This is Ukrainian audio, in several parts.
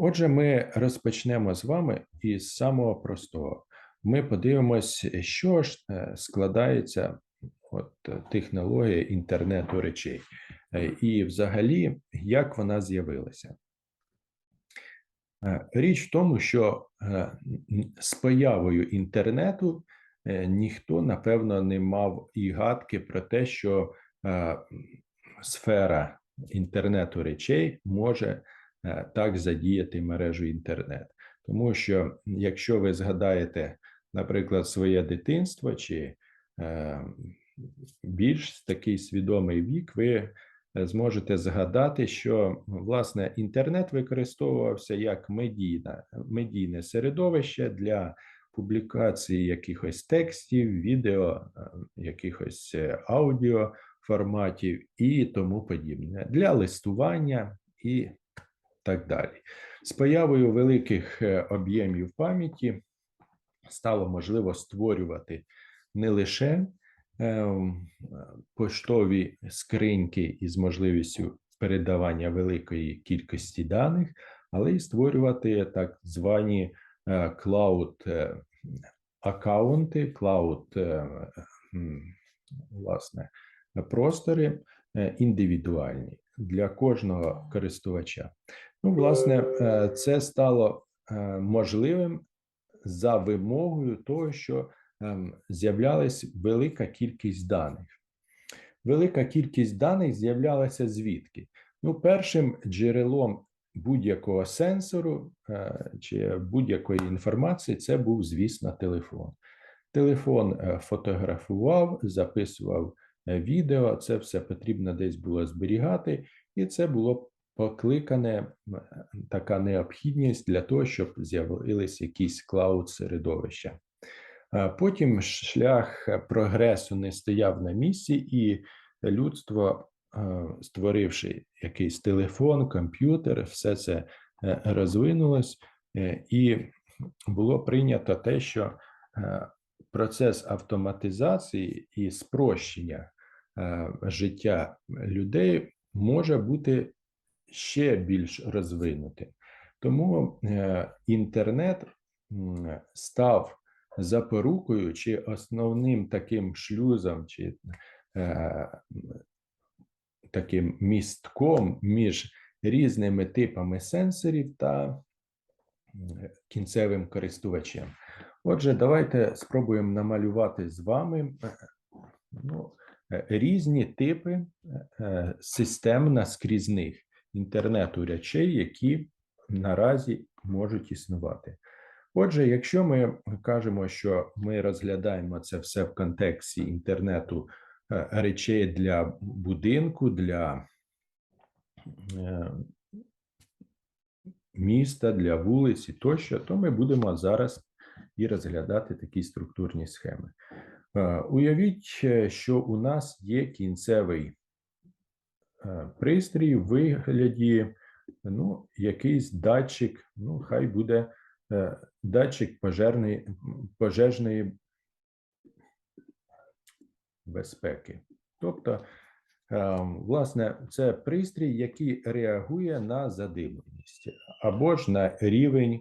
Отже, ми розпочнемо з вами із самого простого. Ми подивимось, що ж е, складається от технологія інтернету речей, Е, і взагалі, як вона з'явилася. Е, Річ в тому, що з появою інтернету ніхто, напевно, не мав і гадки про те, що сфера інтернету речей може так задіяти мережу інтернет. Тому що, якщо ви згадаєте, наприклад, своє дитинство чи е, більш такий свідомий вік, ви е, зможете згадати, що власне інтернет використовувався як медійна, медійне середовище для публікації якихось текстів, відео, е, якихось е, аудіо форматів і тому подібне для листування і так далі. З появою великих е, об'ємів пам'яті стало можливо створювати не лише ем, поштові скриньки із можливістю передавання великої кількості даних, але й створювати так звані е, клауд е, аккаунти, клауд власне простори індивідуальні для кожного користувача. Ну, власне, е, це стало е, можливим за вимогою того, що ем, з'являлась велика кількість даних. Велика кількість даних з'являлася звідки? Ну, першим джерелом будь-якого сенсору е, чи будь-якої інформації це був, звісно, телефон. Телефон фотографував, записував відео, це все потрібно десь було зберігати, і це було покликане така необхідність для того, щоб з'явились якісь клауд середовища. Потім шлях прогресу не стояв на місці, і людство, створивши якийсь телефон, комп'ютер, все це е, розвинулось, е, і було прийнято те, що е, процес автоматизації і спрощення життя людей може бути ще більш розвинутим. Тому е, інтернет став запорукою чи основним таким шлюзом, чи е, таким містком між різними типами сенсорів та кінцевим користувачем. Отже, давайте спробуємо намалювати з вами е, ну, різні типи е, системно скрізних інтернету речей, які наразі можуть існувати. Отже, якщо ми кажемо, що ми розглядаємо це все в контексті інтернету е, речей для будинку, для е, міста, для вулиці тощо, то ми будемо зараз і розглядати такі структурні схеми. Е, Уявіть, що у нас є кінцевий пристрій в вигляді, ну, якийсь датчик, ну, хай буде е, датчик пожежної, пожежної безпеки. Тобто, е, власне, це пристрій, який реагує на задимленість або ж на рівень е,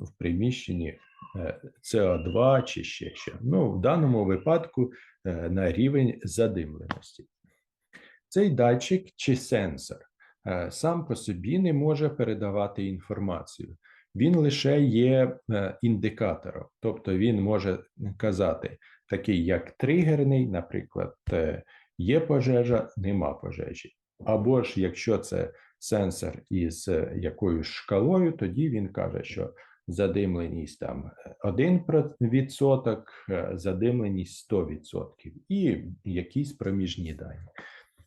в приміщенні е, СО2 чи ще що. Ну, в даному випадку е, на рівень задимленості. Цей датчик чи сенсор е, сам по собі не може передавати інформацію. Він лише є е, індикатором, тобто він може казати, такий як тригерний, наприклад, е, є пожежа, нема пожежі. Або ж якщо це сенсор із якоюсь шкалою, тоді він каже, що задимленість там 1%, е, задимленість 100% і якісь проміжні дані.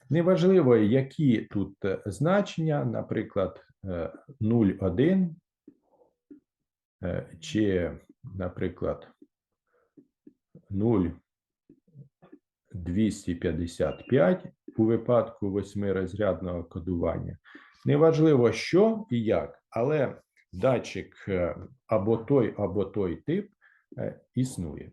Неважливо, які тут е, значення, наприклад, е, 0,1 е, чи, наприклад, 0,255 у випадку восьмирозрядного кодування. Неважливо, що і як, але датчик е, або той, або той тип е, існує.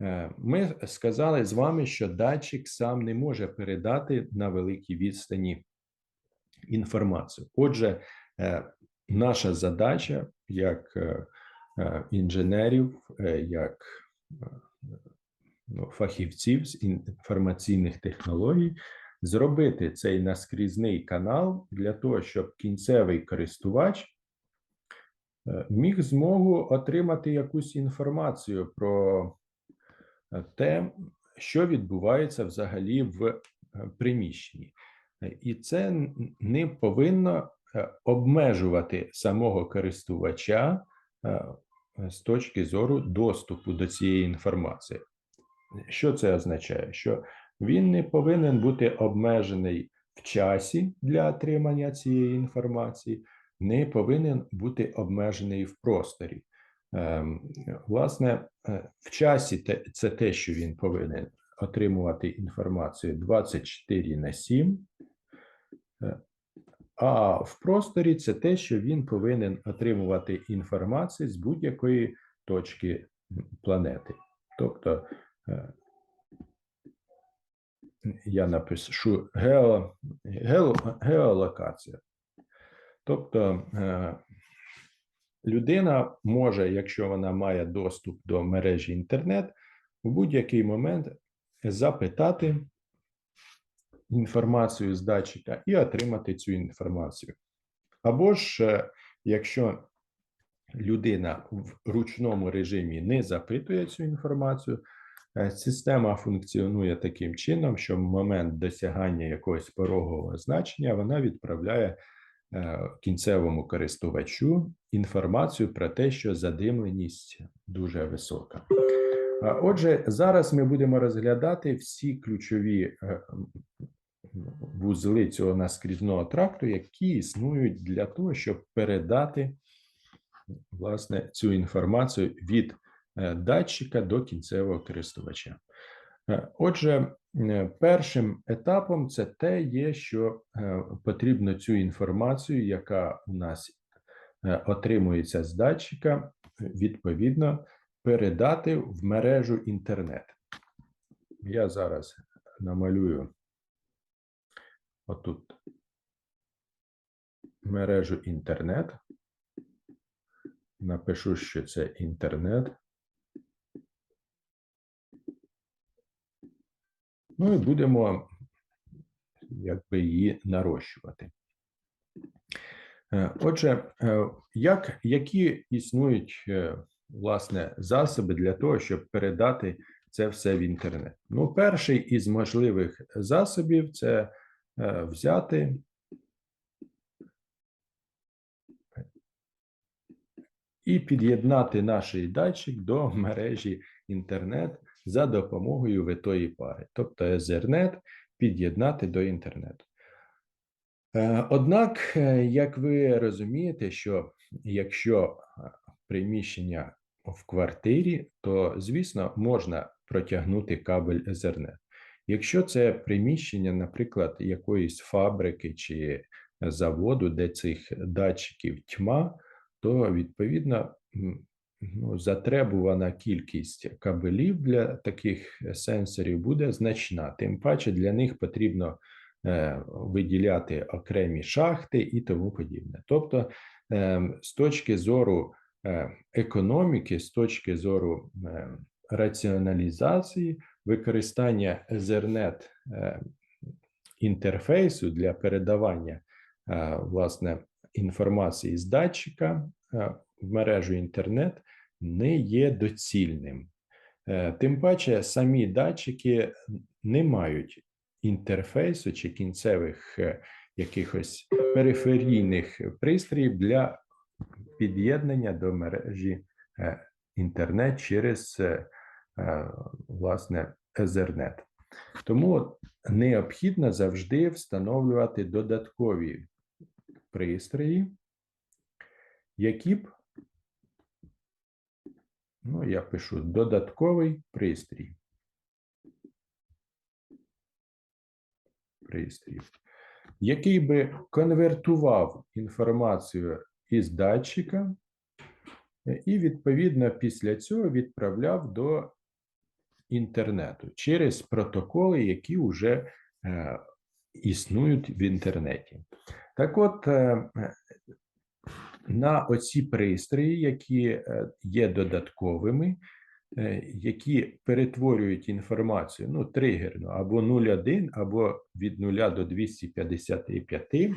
Е, Ми сказали з вами, що датчик сам не може передати на великій відстані інформацію. Отже, е, наша задача як е, інженерів, як ну, фахівців з інформаційних технологій зробити цей наскрізний канал для того, щоб кінцевий користувач міг змогу отримати якусь інформацію про те, що відбувається взагалі в е, приміщенні. І це не повинно е, обмежувати самого користувача е, з точки зору доступу до цієї інформації. Що це означає? Що він не повинен бути обмежений в часі для отримання цієї інформації, не повинен бути обмежений в просторі. Ем, Власне, е, в часі це те, що він повинен отримувати інформацію 24 на 7, е, а в просторі це те, що він повинен отримувати інформацію з будь-якої точки планети. Тобто е, я напишу гео, гео, геолокація. Тобто людина може, якщо вона має доступ до мережі інтернет, у будь-який момент запитати інформацію з датчика і отримати цю інформацію. Або ж, е, якщо людина в ручному режимі не запитує цю інформацію, е, система функціонує таким чином, що в момент досягання якогось порогового значення вона відправляє кінцевому користувачу інформацію про те, що задимленість дуже висока. Отже, зараз ми будемо розглядати всі ключові е, вузли цього наскрізного тракту, які існують для того, щоб передати власне цю інформацію від е, датчика до кінцевого користувача. Е, Отже, е, першим етапом це те є, що е, потрібно цю інформацію, яка у нас отримується з датчика, відповідно передати в мережу інтернет. Я зараз намалюю отут мережу інтернет. Напишу, що це інтернет. Ну і будемо якби її нарощувати. Е, Отже, е, як, які існують е, власне засоби для того, щоб передати це все в інтернет? Ну, перший із можливих засобів це взяти і під'єднати наш датчик до мережі інтернет за допомогою витої пари, тобто Ethernet під'єднати до інтернету. Е, Однак, е, як ви розумієте, що якщо е, приміщення в квартирі, то, звісно, можна протягнути кабель Ethernet. Якщо це приміщення, наприклад, якоїсь фабрики чи заводу, де цих датчиків тьма, то відповідно ну, затребувана кількість кабелів для таких сенсорів буде значна. Тим паче для них потрібно е, виділяти окремі шахти і тому подібне. Тобто, е, з точки зору е, економіки, з точки зору е, раціоналізації, використання Ethernet е, інтерфейсу для передавання е, власне інформації з датчика е, в мережу інтернет не є доцільним. Е, Тим паче, самі датчики не мають інтерфейсу чи кінцевих е, якихось периферійних пристроїв для під'єднання до мережі е, інтернет через власне Ethernet. Тому необхідно завжди встановлювати додаткові пристрої, які б, ну, я пишу додатковий пристрій. Пристрій, який би конвертував інформацію із датчика, і, відповідно, після цього відправляв до інтернету через протоколи, які вже е, існують в інтернеті. Так от, е, на оці пристрої, які е, є додатковими, е, які перетворюють інформацію ну, тригерно або 0,1, або від 0 до 255, е,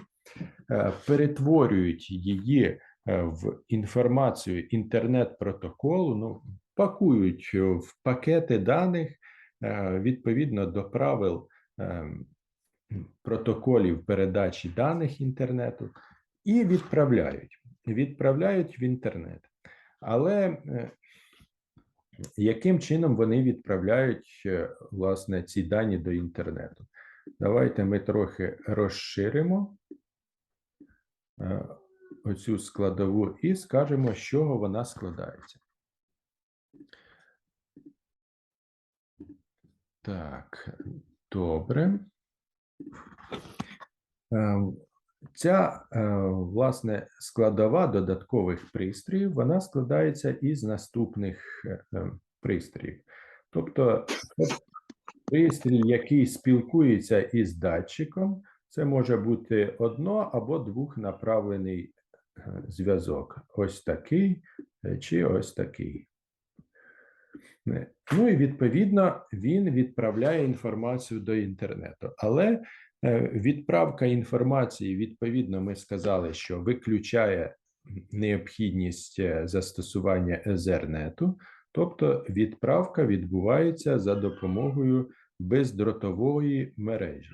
перетворюють її в інформацію інтернет-протоколу, ну, пакують в пакети даних відповідно до правил протоколів передачі даних інтернету і відправляють. Відправляють в інтернет. Але е, яким чином вони відправляють е, власне ці дані до інтернету? Давайте ми трохи розширимо е, оцю складову і скажемо, з чого вона складається. Так, добре. Ця е, власне складова додаткових пристроїв вона складається із наступних е, е, пристроїв. Тобто пристрій, який спілкується із датчиком, це може бути одно або двохнаправлений зв'язок. Ось такий чи ось такий. Ну і відповідно він відправляє інформацію до інтернету. Але відправка інформації, відповідно, ми сказали, що виключає необхідність е, застосування Ethernet, тобто відправка відбувається за допомогою бездротової мережі.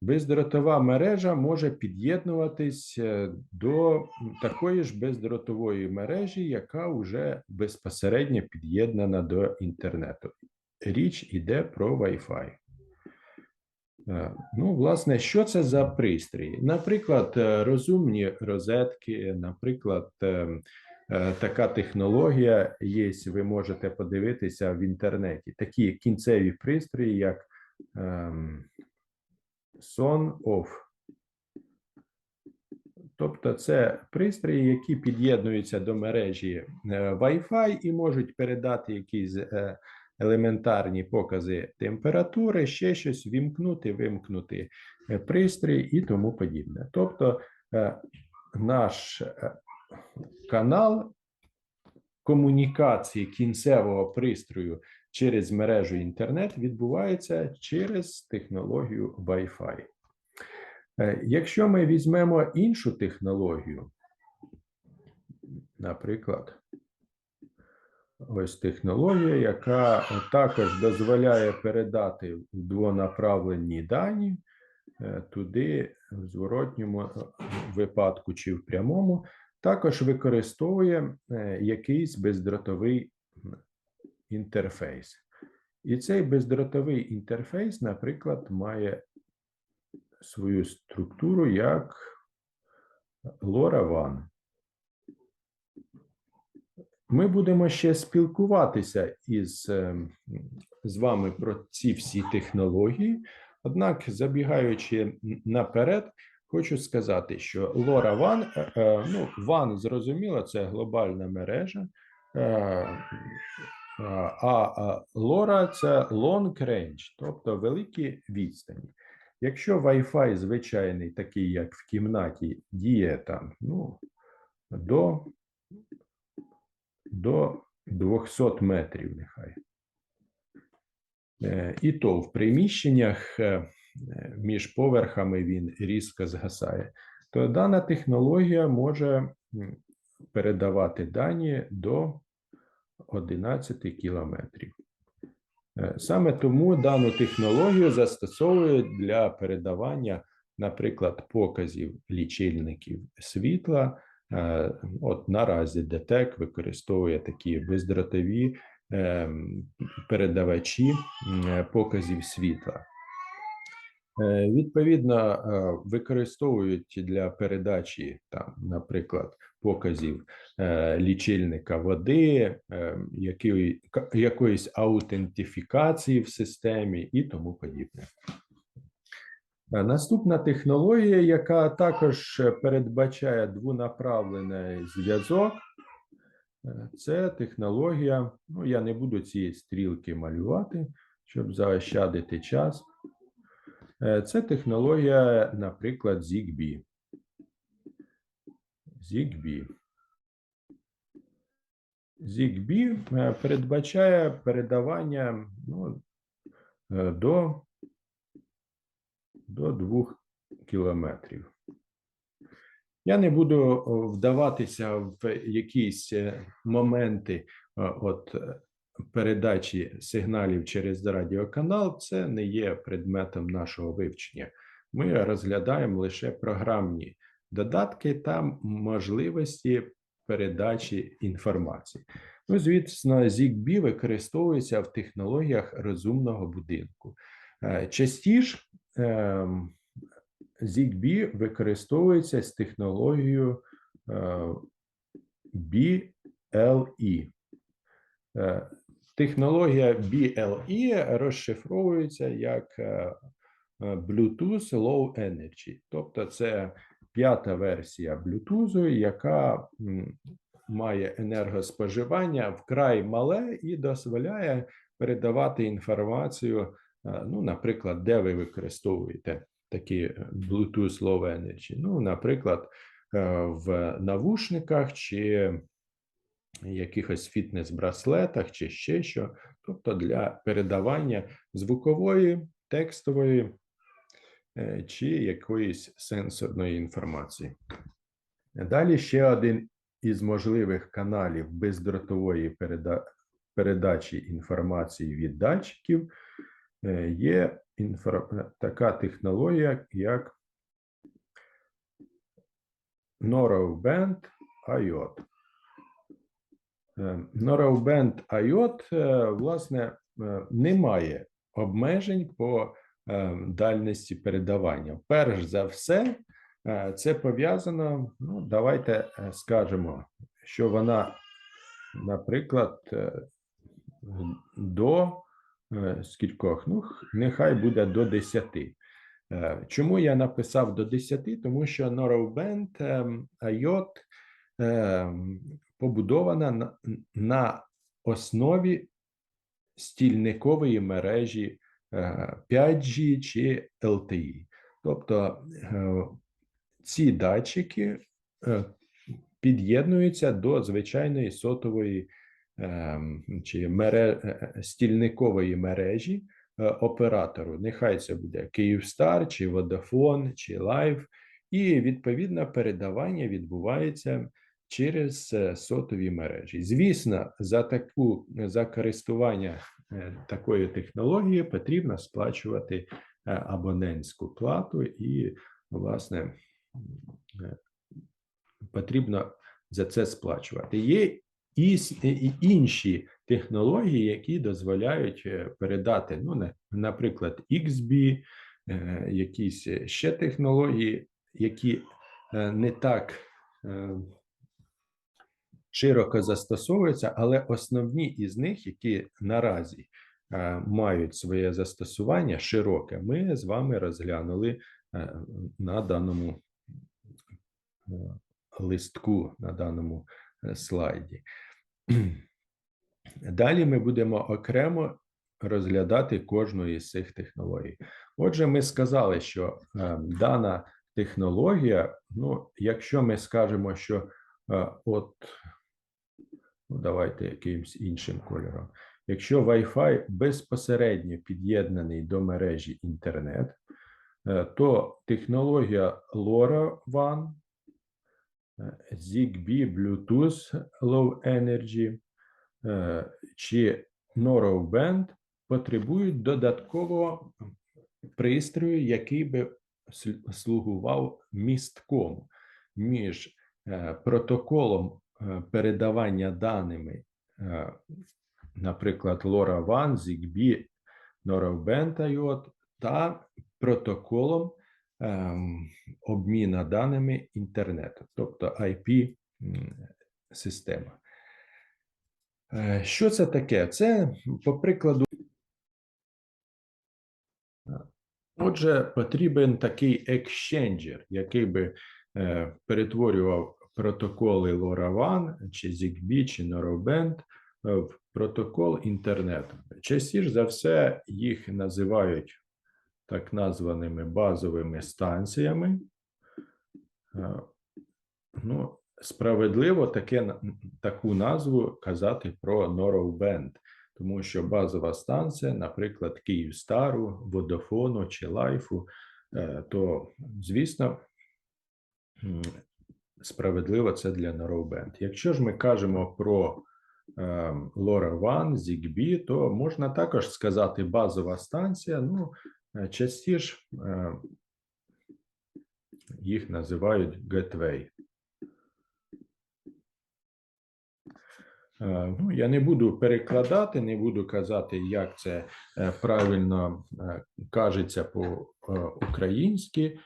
Бездротова мережа може під'єднуватись е, до такої ж бездротової мережі, яка вже безпосередньо під'єднана до інтернету. Річ іде про Wi-Fi. Е, Ну, власне, що це за пристрої? Наприклад, е, розумні розетки, наприклад, е, така технологія є, ви можете подивитися в інтернеті. Такі кінцеві пристрої, як ем, Son Off. Тобто це пристрої, які під'єднуються до мережі Wi-Fi і можуть передати якісь елементарні покази температури, ще щось вімкнути, вимкнути е, пристрій і тому подібне. Тобто е, наш е, канал комунікації кінцевого пристрою через мережу інтернет відбувається через технологію Wi-Fi. Якщо ми візьмемо іншу технологію, наприклад, ось технологія, яка також дозволяє передати двонаправлені дані е, туди, в зворотньому е, випадку чи в прямому, також використовує е, якийсь бездротовий інтерфейс. І цей бездротовий інтерфейс, наприклад, має свою структуру як LoRaWAN. Ми будемо ще спілкуватися із ем, з вами про ці всі технології. Однак, забігаючи наперед, хочу сказати, що LoRaWAN, е, е, ну, WAN, зрозуміло, це глобальна мережа, е, а а LoRa – це long range, тобто великі відстані. Якщо Wi-Fi звичайний, такий як в кімнаті, діє там ну, до, до 200 метрів, нехай. Е, І то в приміщеннях е, е, між поверхами він різко згасає, то дана технологія може передавати дані до 11 кілометрів. Саме тому дану технологію застосовують для передавання, наприклад, показів лічильників світла. Е, От наразі ДТЕК використовує такі бездротові ем, передавачі е, показів світла. Е, Відповідно, використовують для передачі, там, наприклад, показів лічильника води, якої, якоїсь аутентифікації в системі і тому подібне. Е, Наступна технологія, яка також е, передбачає двонаправлений зв'язок, е, це технологія. Ну, я не буду ці стрілки малювати, щоб заощадити час. Це технологія, наприклад, ZigBee. ZigBee. ZigBee передбачає передавання ну, до, до 2 кілометрів. Я не буду вдаватися в якісь е, моменти е, от е, передачі сигналів через радіоканал. Це не є предметом нашого вивчення. Ми розглядаємо лише програмні додатки та можливості передачі інформації. Ну, звісно, ZigBee використовується в технологіях розумного будинку. Е, Частіше ZigBee використовується з технологією е, BLE. Е, Технологія BLE розшифровується як е, Bluetooth Low Energy, тобто це п'ята версія Bluetooth, яка має енергоспоживання вкрай мале і дозволяє передавати інформацію, ну, наприклад, де ви використовуєте такі е, Bluetooth Low Energy. Ну, наприклад, е, в навушниках чи якихось фітнес-браслетах, чи ще що, тобто для передавання звукової, текстової е, чи якоїсь сенсорної інформації. Далі ще один із можливих каналів бездротової передачі інформації від датчиків є інфра- така технологія, як Narrowband IoT. Е, Narrowband IoT, е, власне, е, не має обмежень по е, дальності передавання. Перш за все, е, це пов'язано, ну, давайте е, скажемо, що вона, наприклад, е, до е, скількох, ну, нехай буде до 10. Е, Чому я написав до 10? Тому що ем, IoT ем, побудована на, основі стільникової мережі е, 5G чи LTE. Тобто е, ці датчики е, під'єднуються до звичайної сотової ем, чи мере, е, е, стільникової мережі е, оператору. Нехай це буде Київстар, чи Vodafone, чи Live, і відповідно передавання відбувається через сотові мережі. Звісно, за таку за користування такою технологією потрібно сплачувати абонентську плату, і, власне, потрібно за це сплачувати. Є і інші технології, які дозволяють е, передати, ну, на- наприклад, XB, е, якісь ще технології, які е, не так широко застосовуються, але основні із них, які наразі мають своє застосування широке, ми з вами розглянули на даному листку, на даному слайді. Далі ми будемо окремо розглядати кожну із цих технологій. Отже, ми сказали, що е, дана технологія, ну, якщо ми скажемо, що е, от ну, давайте якимсь іншим кольором. Якщо Wi-Fi безпосередньо під'єднаний до мережі інтернет, е, то технологія LoRaWAN, ZigBee, Bluetooth Low Energy е, чи Narrowband потребують додаткового пристрою, який би слугував містком між е, протоколом е, передавання даними, наприклад, LoRaWAN, ZigBee, Narrowband IoT та протоколом ем, обміну даними інтернету, тобто IP система. Е, Що це таке? Це, по прикладу, Отже, потрібен такий екшенджер, який би е, перетворював протоколи LoRaWAN, чи ZigBee, чи Narrowband е, в протокол інтернету. Частіше за все їх називають так названими базовими станціями. Е, Ну, справедливо таке, таку назву казати про Норовбенд, тому що базова станція, наприклад, Київстару, Водофону чи Лайфу, е, то, звісно, справедливо це для Норовбенд. Якщо ж ми кажемо про LoRaWAN, ZigBee, то можна також сказати базова станція. Ну, е, частіше е, їх називають Gateway. Е, Ну, я не буду перекладати, не буду казати, як це е, правильно е, кажеться по-українськи.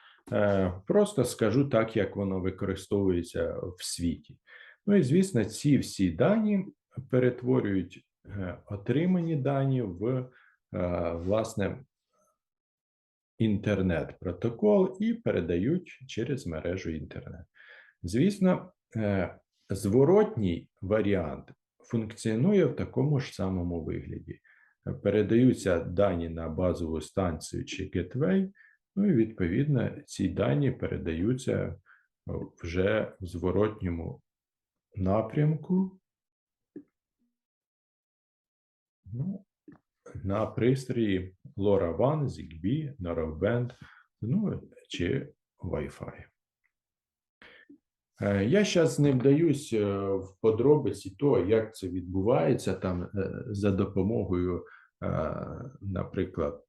Просто скажу так, як воно використовується в світі. Ну і звісно, ці всі дані перетворюють е, отримані дані в е, власне інтернет-протокол і передають через мережу інтернет. Звісно, е, зворотній варіант функціонує в такому ж самому вигляді. Передаються дані на базову станцію чи gateway, ну і відповідно ці дані передаються вже в зворотньому напрямку ну, на пристрої LoRaWAN, ZigBee, Narrowband, ну чи Wi-Fi. Е, Я зараз не вдаюсь е, в подробиці того, як це відбувається там е, за допомогою, наприклад,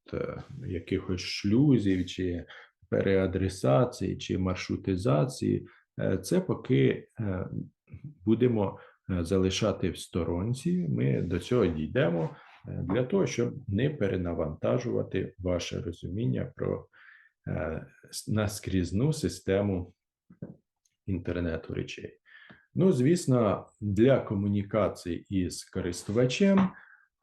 якихось шлюзів, чи переадресації, чи маршрутизації. Це поки будемо залишати в сторонці. Ми до цього дійдемо для того, щоб не перенавантажувати ваше розуміння про е, наскрізну систему інтернету речей. Ну, звісно, для комунікації із користувачем,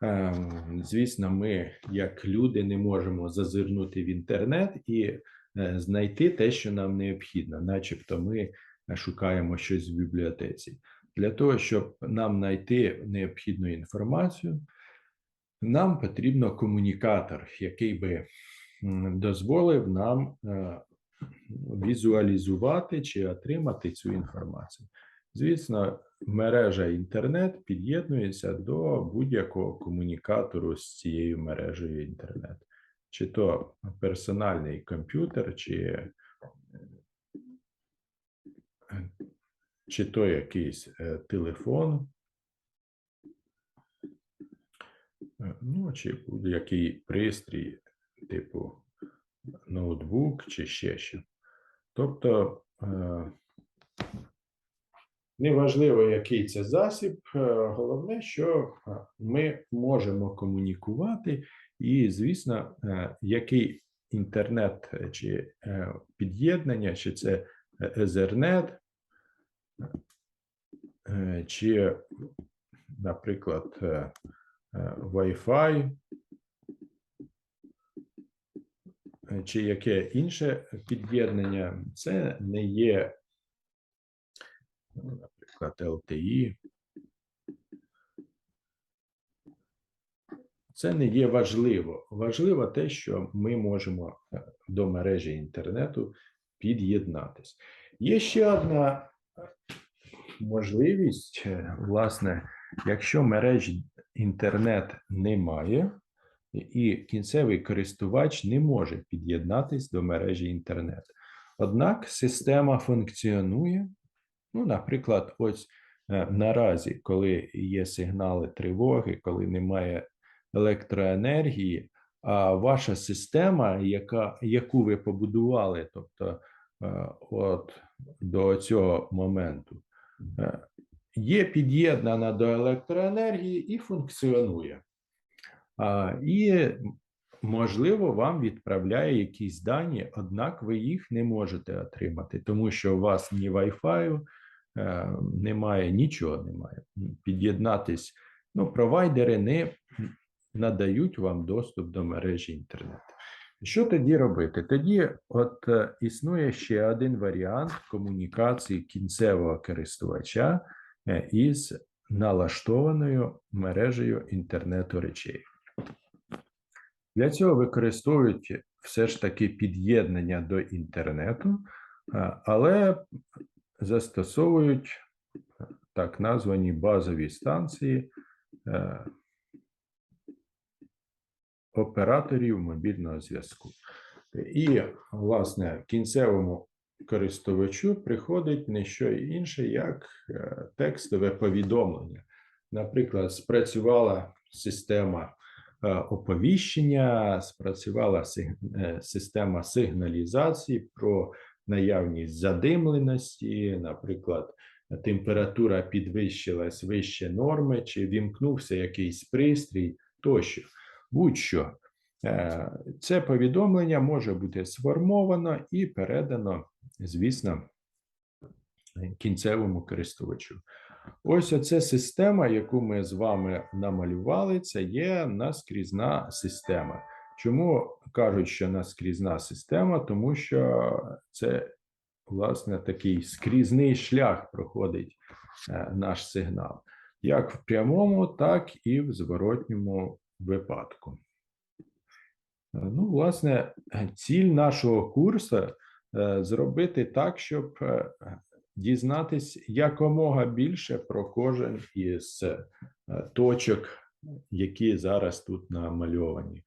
ем, звісно, ми, як люди, не можемо зазирнути в інтернет і е, знайти те, що нам необхідно, начебто ми шукаємо щось в бібліотеці. Для того, щоб нам знайти необхідну інформацію, нам потрібно комунікатор, який би дозволив нам е, візуалізувати чи отримати цю інформацію. Звісно, мережа інтернет під'єднується до будь-якого комунікатору з цією мережею інтернет, чи то персональний комп'ютер, чи, е, чи то якийсь е, телефон, е, ну, чи будь-який пристрій, типу ноутбук чи ще що. Тобто, е, неважливо, який це засіб, е, головне, що е, ми можемо комунікувати, і, звісно, е, який інтернет е, чи е, під'єднання, чи це Ethernet, е, чи, наприклад, е, е, Wi-Fi, е, чи яке інше під'єднання, це не є, ну, наприклад, LTE. Це не є важливо. Важливо те, що ми можемо е, до мережі інтернету під'єднатись. Є ще одна е, можливість, е, власне, якщо мережі інтернет немає, і кінцевий користувач не може під'єднатись до мережі інтернет. Однак система функціонує. Ну, наприклад, ось е, наразі, коли є сигнали тривоги, коли немає електроенергії, а ваша система, яка, яку ви побудували, тобто е, от до цього моменту, е, є під'єднана до електроенергії і функціонує. І, можливо, вам відправляє якісь дані, однак ви їх не можете отримати, тому що у вас ні Wi-Fi, е, немає, нічого немає. Під'єднатись, ну, провайдери не надають вам доступ до мережі інтернету. Що тоді робити? Тоді, от е, існує ще один варіант комунікації кінцевого користувача із налаштованою мережею інтернету речей. Для цього використовують все ж таки під'єднання до інтернету, але застосовують так названі базові станції е, операторів мобільного зв'язку. І, власне, кінцевому користувачу приходить не що інше, як е, текстове повідомлення. Наприклад, спрацювала система е, оповіщення, спрацювала е, система сигналізації про наявність задимленості, наприклад, температура підвищилась вище норми, чи вімкнувся якийсь пристрій тощо. Будь-що. Це повідомлення може бути сформовано і передано, звісно, кінцевому користувачу. Ось оця система, яку ми з вами намалювали, це є наскрізна система. Чому кажуть, що наскрізна система? Тому що це, власне, такий скрізний шлях проходить е, наш сигнал, як в прямому, так і в зворотньому випадку. Е, Ну, власне, ціль нашого курсу зробити так, щоб е, дізнатись якомога більше про кожен із е, точок, які зараз тут намальовані.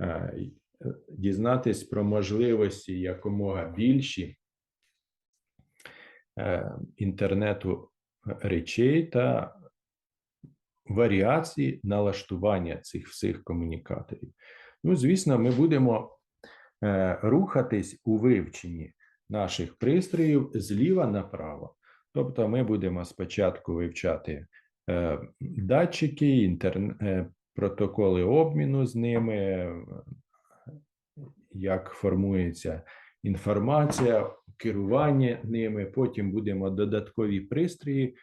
Е, е, Дізнатись про можливості якомога більші е, інтернету речей та варіації налаштування цих всіх комунікаторів. Ну, звісно, ми будемо е, рухатись у вивченні наших пристроїв зліва направо. Тобто, ми будемо спочатку вивчати е, датчики, інтерн... е, протоколи обміну з ними, е, як формується інформація, керування ними. Потім будемо додаткові пристрої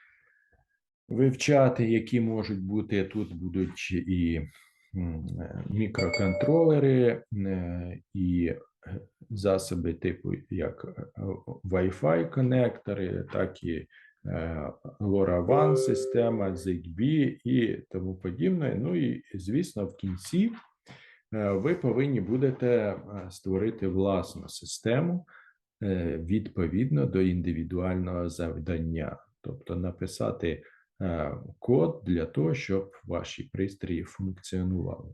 вивчати, які можуть бути. Тут будуть і е, мікроконтролери, е, і е, засоби типу як е, Wi-Fi конектори, так і е, LoRaWAN система, ZigBee і тому подібне. Ну і звісно, в кінці е, ви повинні будете е, створити власну систему е, відповідно до індивідуального завдання, тобто написати е, код для того, щоб ваші пристрої функціонували.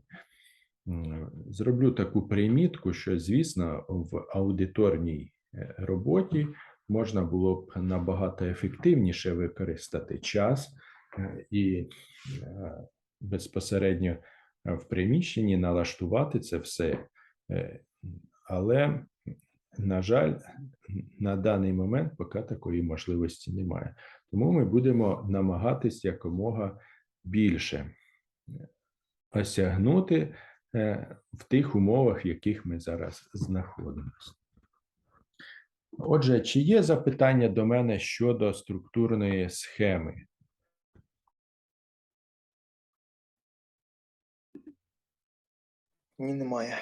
Зроблю таку примітку, що, звісно, в аудиторній роботі можна було б набагато ефективніше використати час і безпосередньо в приміщенні налаштувати це все. Але, на жаль, на даний момент поки такої можливості немає. Тому ми будемо намагатись якомога більше осягнути е, в тих умовах, в яких ми зараз знаходимося. Отже, чи є запитання до мене щодо структурної схеми? Ні, немає.